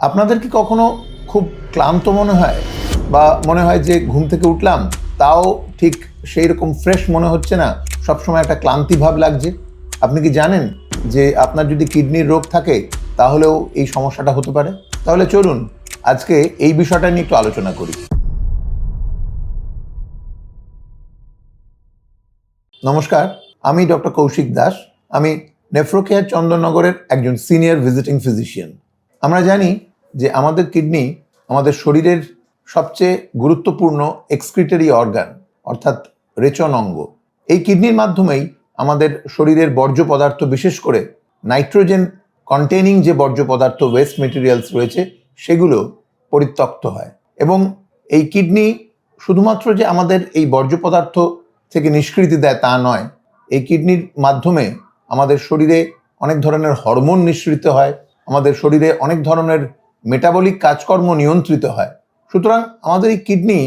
আপনাদের কি কখনো খুব ক্লান্ত মনে হয়? বা মনে হয় যে ঘুম থেকে উঠলাম, তাও ঠিক সেই রকম ফ্রেশ মনে হচ্ছে না? সবসময় একটা ক্লান্তি ভাব লাগছে। আপনি কি জানেন যে আপনার যদি কিডনির রোগ থাকে, তাহলেও এই সমস্যাটা হতে পারে? তাহলে চলুন, আজকে এই বিষয়টা নিয়ে একটু আলোচনা করি। নমস্কার, আমি ডক্টর কৌশিক দাস। আমি নেফ্রোকেয়ার চন্দননগরের একজন সিনিয়র ভিজিটিং ফিজিশিয়ান। আমরা জানি যে আমাদের কিডনি আমাদের শরীরের সবচেয়ে গুরুত্বপূর্ণ এক্সক্রিটারি অর্গান অর্থাৎ রেচন অঙ্গ। এই কিডনির মাধ্যমেই আমাদের শরীরের বর্জ্য পদার্থ, বিশেষ করে নাইট্রোজেন কন্টেনিং যে বর্জ্য পদার্থ ওয়েস্ট মেটেরিয়ালস রয়েছে, সেগুলো পরিত্যক্ত হয়। এবং এই কিডনি শুধুমাত্র যে আমাদের এই বর্জ্য পদার্থ থেকে নিষ্কৃতি দেয় তা নয়, এই কিডনির মাধ্যমে আমাদের শরীরে অনেক ধরনের হরমোন নিঃসৃত হয়, আমাদের শরীরে অনেক ধরনের মেটাবলিক কাজকর্ম নিয়ন্ত্রিত হয়। সুতরাং আমাদের এই কিডনি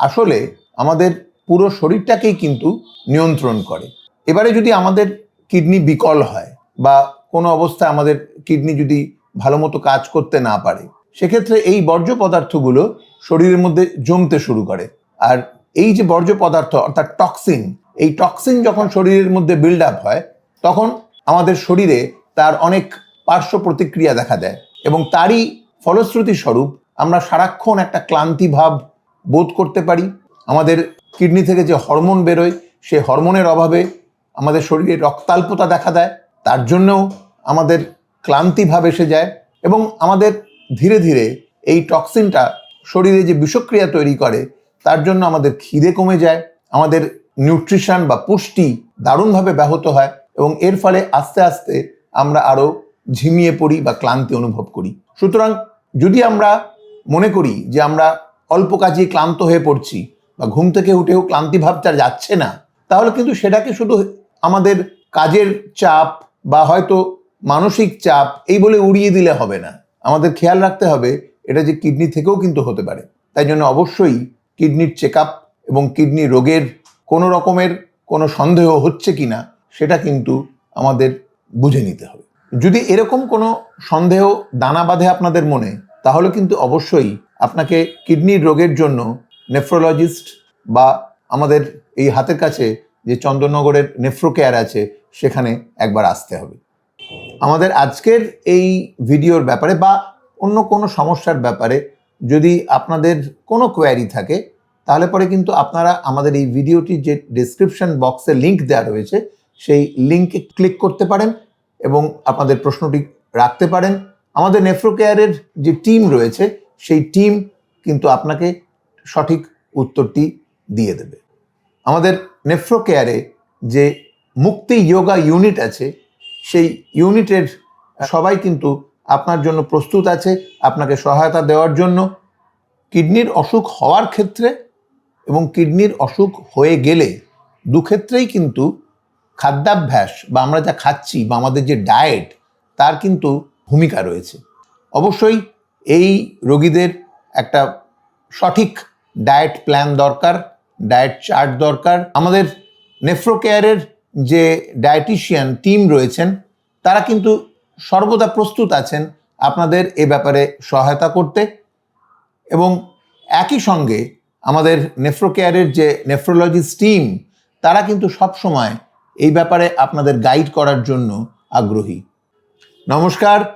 আসলে আমাদের পুরো শরীরটাকেই কিন্তু নিয়ন্ত্রণ করে। এবারে যদি আমাদের কিডনি বিকল হয় বা কোনো অবস্থায় আমাদের কিডনি যদি ভালো মতো কাজ করতে না পারে, সেক্ষেত্রে এই বর্জ্য পদার্থগুলো শরীরের মধ্যে জমতে শুরু করে। আর এই যে বর্জ্য পদার্থ, অর্থাৎ টক্সিন এই টক্সিন যখন শরীরের মধ্যে বিল্ড আপ হয়, তখন আমাদের শরীরে তার অনেক পার্শ্ব প্রতিক্রিয়া দেখা দেয় এবং তারই ফলশ্রুতি স্বরূপ আমরা সারাক্ষণ একটা ক্লান্তি ভাব বোধ করতে পারি। আমাদের কিডনি থেকে যে হরমোন বেরোয় সেই হরমোনের অভাবে আমাদের শরীরে রক্তাল্পতা দেখা দেয়, তার জন্যও আমাদের ক্লান্তি ভাব এসে যায় এবং আমাদের ধীরে ধীরে এই টক্সিনটা শরীরে যে বিষক্রিয়া তৈরি করে, তার জন্য আমাদের খিদে কমে যায়, আমাদের নিউট্রিশন বা পুষ্টি দারুণভাবে ব্যাহত হয় এবং এর ফলে আস্তে আস্তে আমরা আরও ঝিমিয়ে পড়ি বা ক্লান্তি অনুভব করি। সুতরাং যদি আমরা মনে করি যে আমরা অল্প কাজে ক্লান্ত হয়ে পড়ছি বা ঘুম থেকে উঠেও ক্লান্তি ভাবটা যাচ্ছে না, তাহলে কিন্তু সেটাকে শুধু আমাদের কাজের চাপ বা হয়তো মানসিক চাপ এই বলে উড়িয়ে দিলে হবে না। আমাদের খেয়াল রাখতে হবে এটা যে কিডনি থেকেও কিন্তু হতে পারে। তাই জন্য অবশ্যই কিডনির চেক এবং কিডনি রোগের কোনো রকমের কোনো সন্দেহ হচ্ছে কি না, সেটা কিন্তু আমাদের বুঝে নিতে হবে। যদি এরকম কোনো সন্দেহ দানা বাঁধে আপনাদের মনে তাহলে কিন্তু অবশ্যই আপনাকে কিডনির রোগের জন্য নেফ্রোলজিস্ট বা আমাদের এই হাতের কাছে যে চন্দননগরের নেফ্রো কেয়ার আছে, সেখানে একবার আসতে হবে। আমাদের আজকের এই ভিডিওর ব্যাপারে বা অন্য কোনো সমস্যার ব্যাপারে যদি আপনাদের কোনো কোয়ারি থাকে, তাহলে পরে কিন্তু আপনারা আমাদের এই ভিডিওটির যে ডিসক্রিপশন বক্সে লিংক দেওয়া রয়েছে, সেই লিঙ্কে ক্লিক করতে পারেন এবং আপনাদের প্রশ্নটি রাখতে পারেন। আমাদের নেফ্রো কেয়ারের যে টিম রয়েছে, সেই টিম কিন্তু আপনাকে সঠিক উত্তরটি দিয়ে দেবে। আমাদের নেফ্রো কেয়ারে যে মুক্তি যোগা ইউনিট আছে, সেই ইউনিটের সবাই কিন্তু আপনার জন্য প্রস্তুত আছে, আপনাকে সহায়তা দেওয়ার জন্য। কিডনির অসুখ হওয়ার ক্ষেত্রে এবং কিডনির অসুখ হয়ে গেলে দুক্ষেত্রেই কিন্তু খাদ্যাভ্যাস বা আমরা যা খাচ্ছি বা আমাদের যে ডায়েট, তার কিন্তু ভূমিকা রয়েছে। অবশ্যই এই রোগীদের একটা সঠিক ডায়েট প্ল্যান দরকার, ডায়েট চার্ট দরকার। আমাদের নেফ্রো কেয়ারের যে ডায়েটিশিয়ান টিম রয়েছেন, তারা কিন্তু সর্বদা প্রস্তুত আছেন আপনাদের এ ব্যাপারে সহায়তা করতে। এবং একই সঙ্গে আমাদের নেফ্রো কেয়ারের যে নেফ্রোলজিস্ট টিম, তারা কিন্তু সব সময় এই ব্যাপারে আপনাদের গাইড করার জন্য আগ্রহী। নমস্কার